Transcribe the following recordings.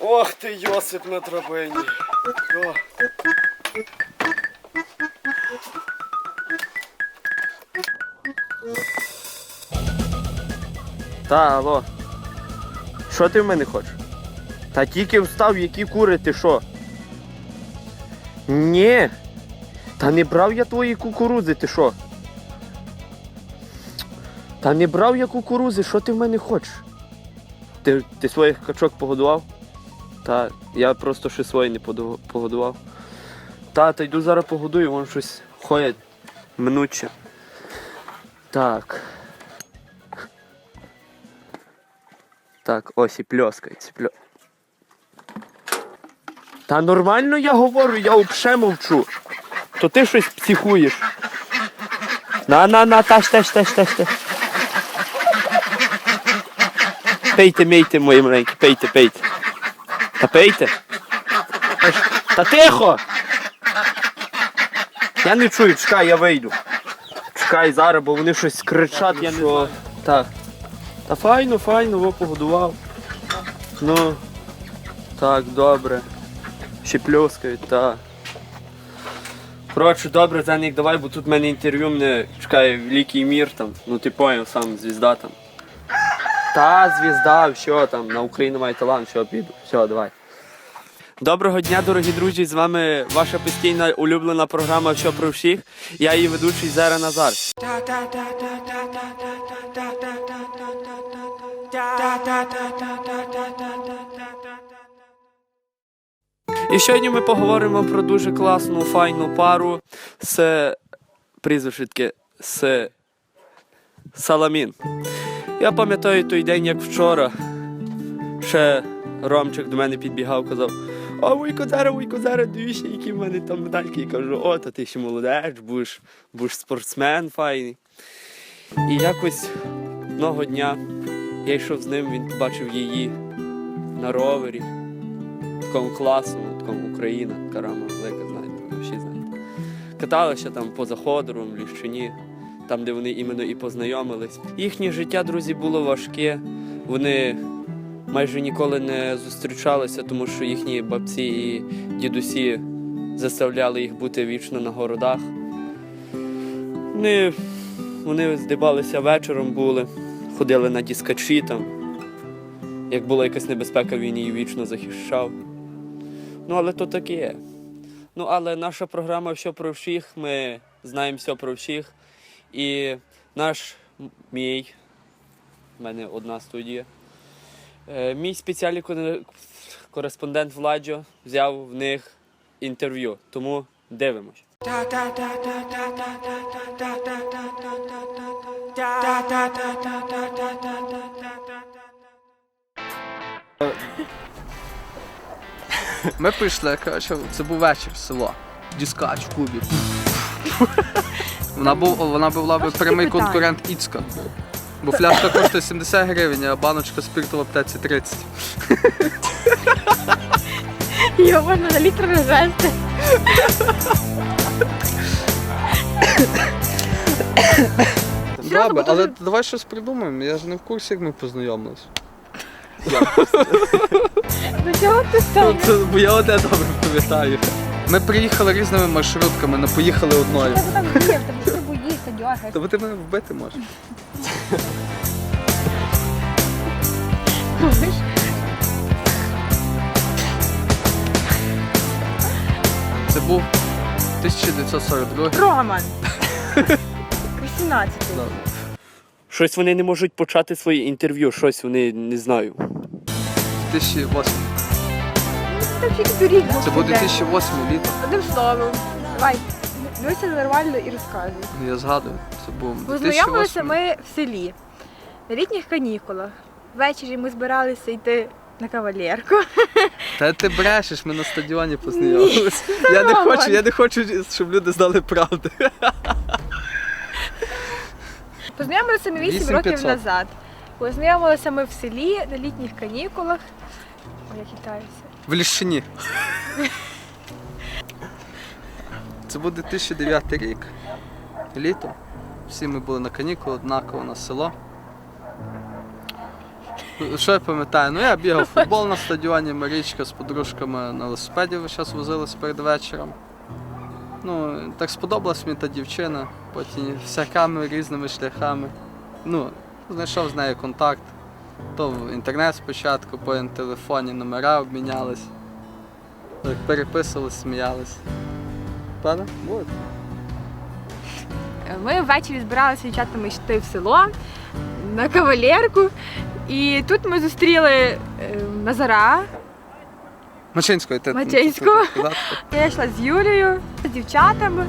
Ох ти, Йосип на драбині. О. Та, алло. Що ти в мене хочеш? Та тільки встав, які кури, ти що? Ні. Та не брав я твої кукурузи, ти що? Та не брав я кукурузи, що ти в мене хочеш? Ти, ти своїх качок погодував? Та я просто ще свої не погодував. Та, та йду зараз погодую, вон щось ходять минуче. Так. Так, ось і пльоскається. Пльо... Та нормально я говорю, я взагалі мовчу. То ти щось психуєш. На, на, на, таш, таш, таш, таш, Пейте, мейте, мої маленькі, пейте, пейте. Та пейте. Та тихо! Я не чую, чекай, я вийду. Чекай зараз, бо вони щось кричать, я не знаю. Так. Та файно, файно, во погодував. Ну. Так, добре. Ще пльоскають, так. Коротше, добре, Зенік, давай, бо тут в мене інтерв'ю мене чекає великий мір там. Ну ти поняв, сам звізда там. Та звізда, все там, на Україну має талант, все, піду. Все, давай. Доброго дня, дорогі друзі! З вами ваша постійна улюблена програма Що про всіх. Я її ведучий Зера Назар. І сьогодні ми поговоримо про дуже класну, файну пару з прізвище з Саламін. Я пам'ятаю той день, як вчора. Ще Ромчик до мене підбігав, казав: О, вуйко зараз, вуйко зараз, дивіться, які в мене там медальки. І кажу, о, та ти ще молодець, будеш, будеш спортсмен файний. І якось одного дня я йшов з ним, він побачив її на ровері, такому класному, такому Україна, така рама велика, знаєте, всі знаєте. Каталися там поза Ходором, в Ліщині, там, де вони іменно і познайомились. Їхнє життя, друзі, було важке. Вони майже ніколи не зустрічалися, тому що їхні бабці і дідусі заставляли їх бути вічно на городах. Вони, вони здибалися вечором були, ходили на діскачі там. Як була якась небезпека, він її вічно захищав. Ну, але то таке. Ну, але наша програма все про всіх, ми знаємо все про всіх. І наш мій, в мене одна студія. Е, Мій спеціальний кореспондент Владжо взяв в них інтерв'ю, тому дивимось. Ми прийшли, коротше, це був вечір село. Діскач в клубі. Вона, був, вона була би прямий конкурент Іцка. Бо фляжка коштує 70 гривень, а баночка спирту в аптеці 30. Його можна на літр розвести. Добре, але давай щось придумаємо. Я ж не в курсі, як ми познайомились. До чого ти став? Бо я одне добре пам'ятаю. Ми приїхали різними маршрутками, не поїхали одною. Дьогаєш. Тобто ти мене вбити можеш. Це був 1942 Роман. 18. Да. Щось вони не можуть почати своє інтерв'ю, щось вони не знаю. 2008. Там тільки доріг. Це буде 2008 літо. Одним словом. Давай, дивися нормально і розказуй. Я згадую. Це був Познайомилися 2008. ми в селі на літніх канікулах. Ввечері ми збиралися йти на кавалерку. Та ти брешеш, ми на стадіоні познайомилися. Я не Роман. хочу, я не хочу, щоб люди знали правду. Познайомилися ми 8 років 8500. назад. Познайомилися ми в селі на літніх канікулах. Ой, я хитаюся. В Ліщині. Це буде 2009 рік. Літо. всі ми були на канікулах, однаково на село. Що я пам'ятаю? Ну я бігав в футбол на стадіоні, Марічка з подружками на велосипеді весь час возилися перед вечором. Ну, так сподобалась мені та дівчина, потім всякими різними шляхами. Ну, знайшов з нею контакт. То в інтернет спочатку, потім телефоні номера обмінялись. Переписувались, сміялись. Правда? Буде. Ми ввечері збиралися дівчатами йти в село на кавалерку. І тут ми зустріли е, Назара. Ти Мачинського. ти- ти- Я йшла з Юлею, з дівчатами.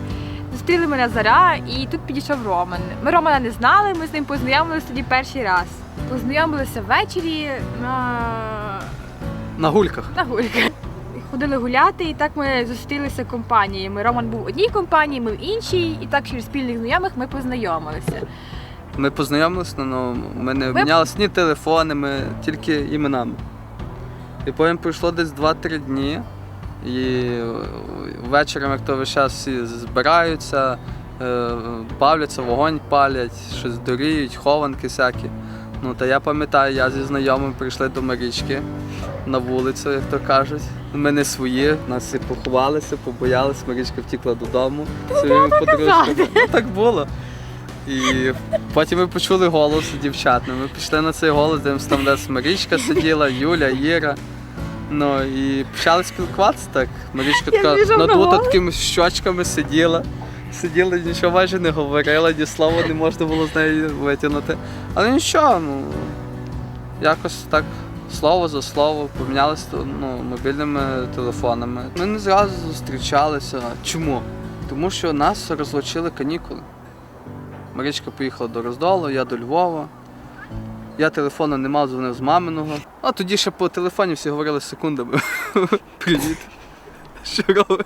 Зустріли мене Назара, і тут підійшов Роман. Ми Романа не знали, ми з ним познайомилися тоді перший раз. Познайомилися ввечері на, На гульках. на гульках. Ходили гуляти, і так ми зустрілися компаніями. Роман був в одній компанії, ми в іншій, і так через спільних знайомих ми познайомилися. Ми познайомилися, ну ми не обмінялися ні телефонами, тільки іменами. І потім пройшло десь 2-3 дні. І ввечері, як то весь час всі збираються, е, бавляться, вогонь палять, щось доріють, хованки всякі. Ну, та я пам'ятаю, я зі знайомим прийшли до Марічки на вулицю, як то кажуть. Ми не свої, нас всі поховалися, побоялися, Марічка втікла додому своїми подружками. Ну, так було. І потім ми почули голос дівчат. Ну, Ми пішли на цей голос, дивимося, там десь Марічка сиділа, Юля, Іра. Ну і почали спілкуватися так. Марічка така на надута такими щочками сиділа. Сиділа, нічого майже не говорила, ні слова не можна було з неї витягнути. Але нічого, ну якось так слово за слово помінялися ну, мобільними телефонами. Ми не зразу зустрічалися. Чому? Тому що нас розлучили канікули. Марічка поїхала до Роздолу, я до Львова. Я телефону не мав, дзвонив з маминого. А тоді ще по телефоні всі говорили секундами. Привіт. Що робиш?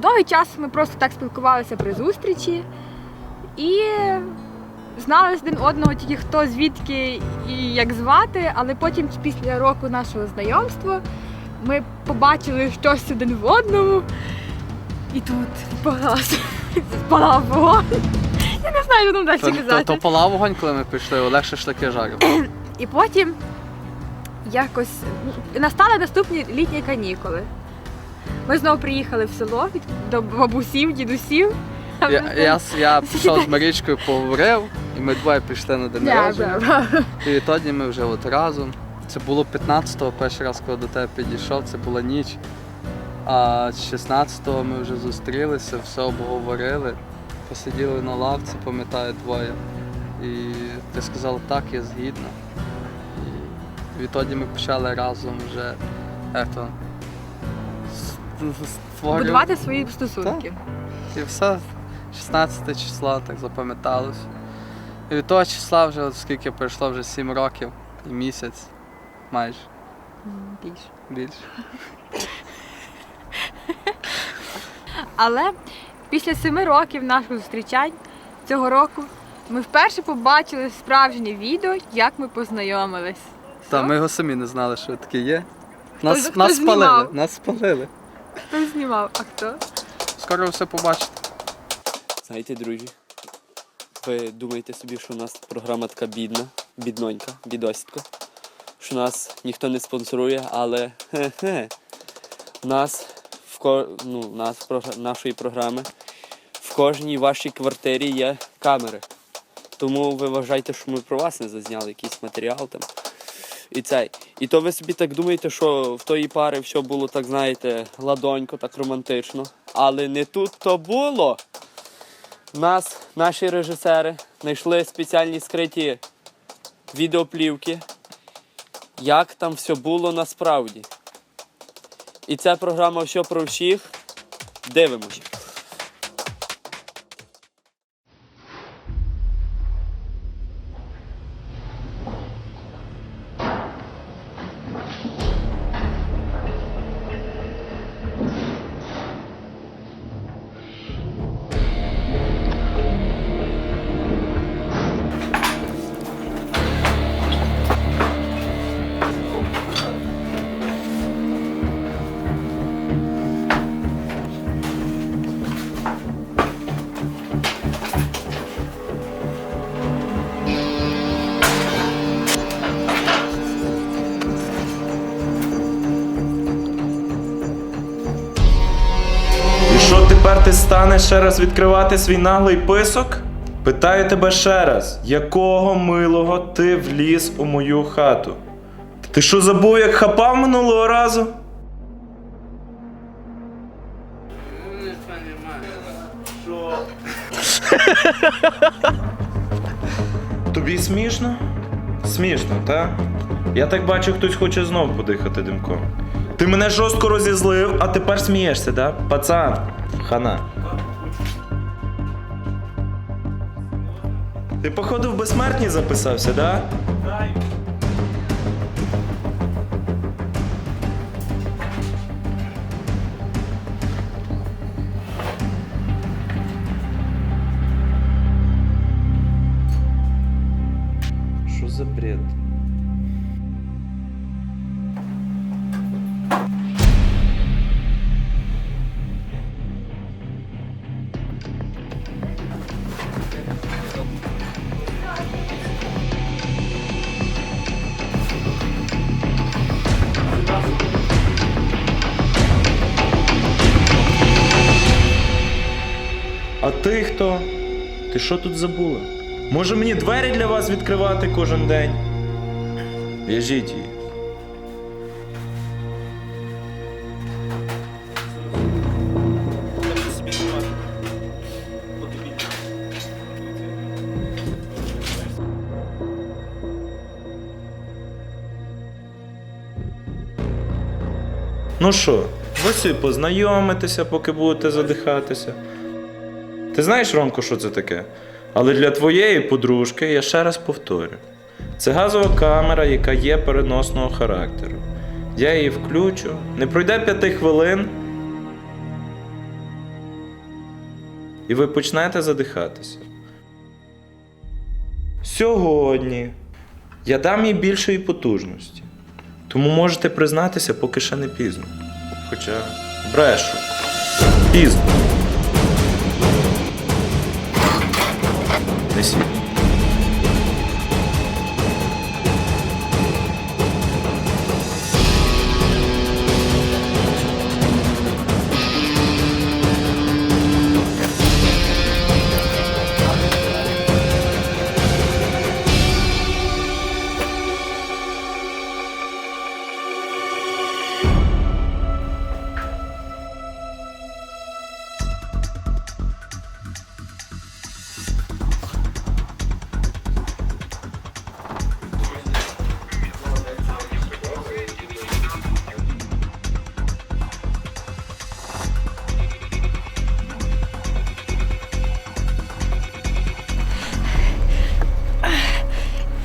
Довгий час ми просто так спілкувалися при зустрічі і знали один одного тільки хто звідки і як звати, але потім після року нашого знайомства ми побачили щось один в одному. І тут. Спалав вогонь. Я не знаю, що там далі То, то, казати. то палав вогонь, коли ми прийшли, Олег шашлики жарив. І потім якось настали наступні літні канікули. Ми знову приїхали в село від до бабусів, дідусів. Я, я, с- я пішов з Марічкою, поговорив, і ми двоє пішли на день народження. І відтоді ми вже от разом. Це було 15-го, перший раз, коли до тебе підійшов, це була ніч. А 16-го ми вже зустрілися, все обговорили, посиділи на лавці, пам'ятаю, двоє. І ти сказала, так, я згідна. І відтоді ми почали разом вже ето, с- Будувати свої стосунки. І все 16 числа так запам'яталось. І від того числа вже от скільки пройшло вже 7 років і місяць майже Більше. більше. Але після семи років наших зустрічань цього року ми вперше побачили справжнє відео, як ми познайомились. Та ми його самі не знали, що таке є. Нас, Хтось- нас хтось спалили, нас спалили. Хто знімав, а хто? Скоро все побачите. Знаєте, друзі, ви думаєте собі, що у нас програма така бідна, біднонька, бідосідка, що нас ніхто не спонсорує, але хе-хе, у нас в ко... ну, у нас в нашої програми в кожній вашій квартирі є камери. Тому ви вважаєте, що ми про вас не зазняли якийсь матеріал там. І цей. І то ви собі так думаєте, що в тої пари все було так, знаєте, ладонько, так романтично. Але не тут то було. Нас, наші режисери, знайшли спеціальні скриті відеоплівки, як там все було насправді. І ця програма все про всіх. Дивимося. Тепер ти станеш ще раз відкривати свій наглий писок? Питаю тебе ще раз, якого милого ти вліз у мою хату? Ти що забув, як хапав минулого разу? Тобі смішно? Смішно, так? Я так бачу, хтось хоче знов подихати димком. Ти мене жорстко розізлив, а тепер смієшся, да? Пацан, хана. Ти, походу, в безсмертні записався, да? Ти хто? Ти що тут забула? Може мені двері для вас відкривати кожен день? В'яжіть її. Ну що, ви познайомитеся, поки будете задихатися. Ти знаєш, Ромко, що це таке? Але для твоєї подружки я ще раз повторю: це газова камера, яка є переносного характеру. Я її включу, не пройде п'яти хвилин, і ви почнете задихатися. Сьогодні я дам їй більшої потужності, тому можете признатися, поки ще не пізно. Хоча брешу. Пізно. adresi.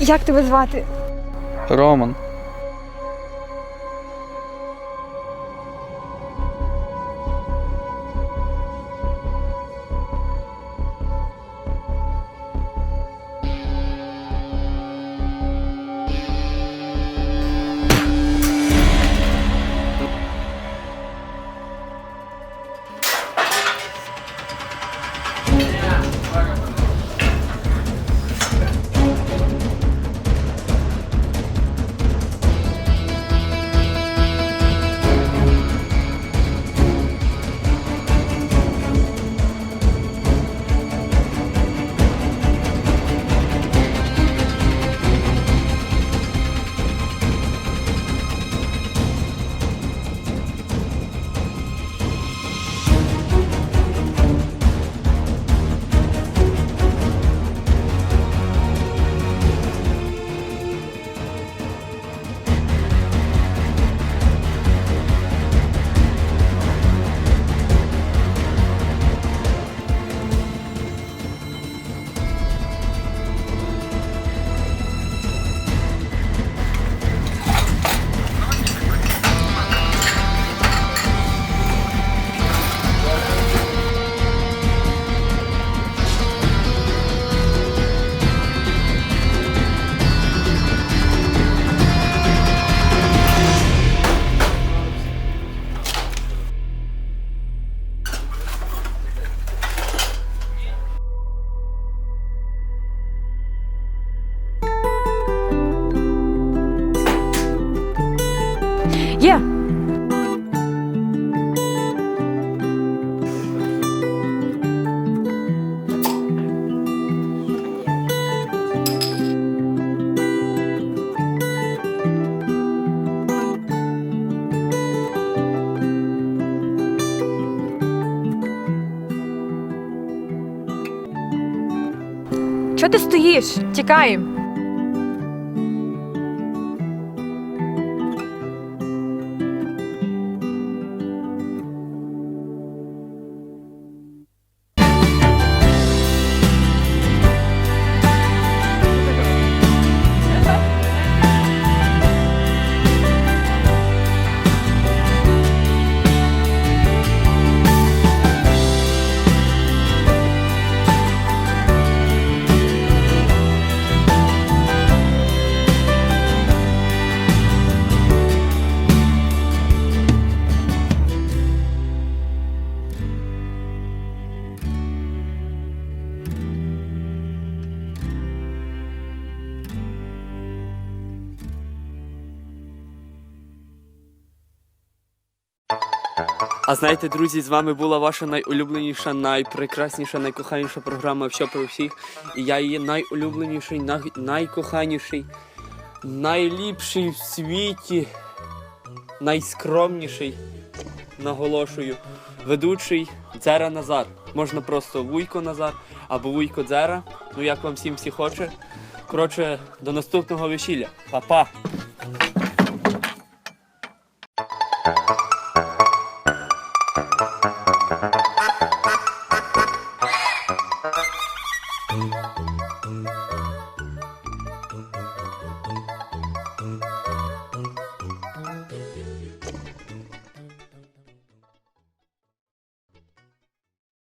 Як тебе звати? Роман. Є. Чого ти стоїш? Тікаємо. А знаєте, друзі, з вами була ваша найулюбленіша, найпрекрасніша, найкоханіша програма «Все про всіх. І я її найулюбленіший, най- найкоханіший, найліпший в світі, найскромніший, наголошую, ведучий Дзера Назар. Можна просто Вуйко Назар або Вуйко Дзера. Ну як вам всім всі хоче. Коротше, до наступного весілля. Па-па!